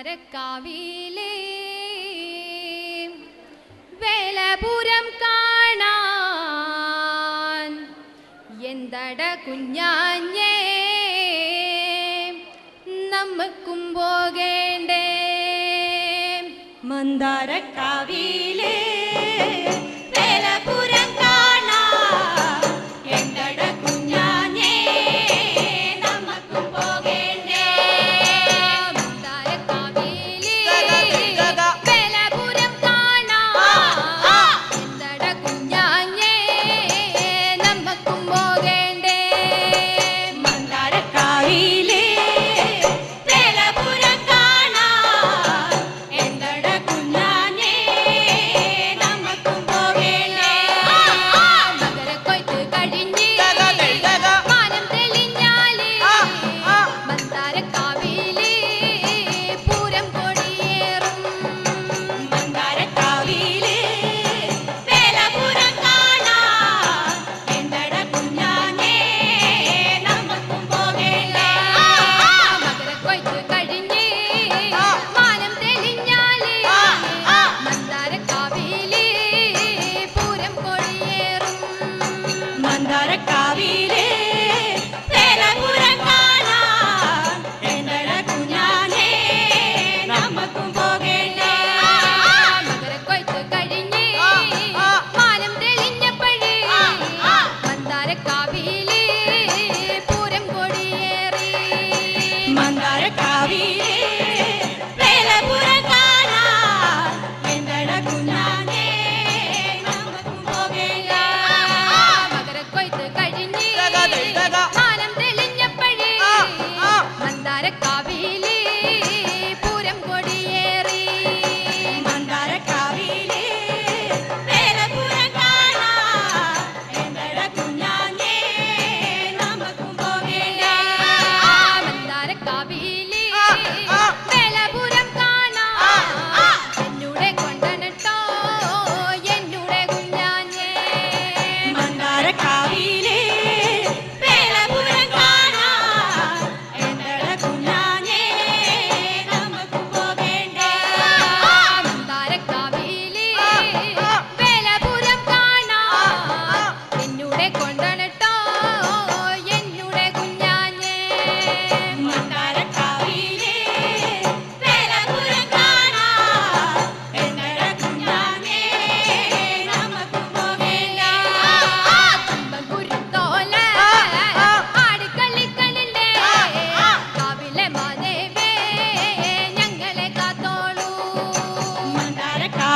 ചരക്കാവിലേ വേലപുരം കാണാൻ എന്തട കുഞ്ഞാഞ്ഞേ. നമുക്കും പോകേണ്ടേ. മന്ദാരക്കാവിലേ.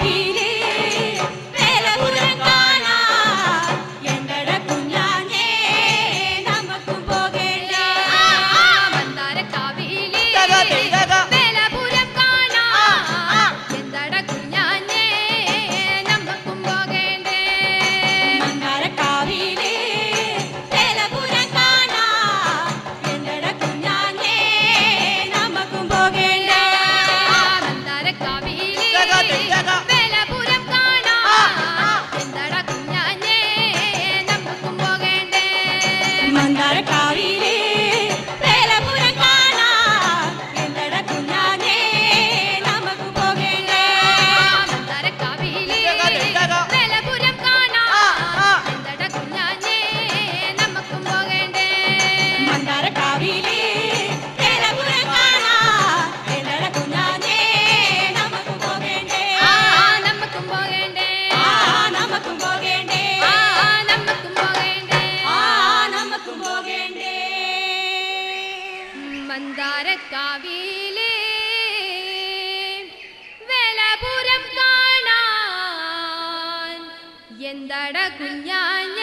up. மணக்காவிலே வெலபுரம் காணான். எந்தட குஞ்ஞான்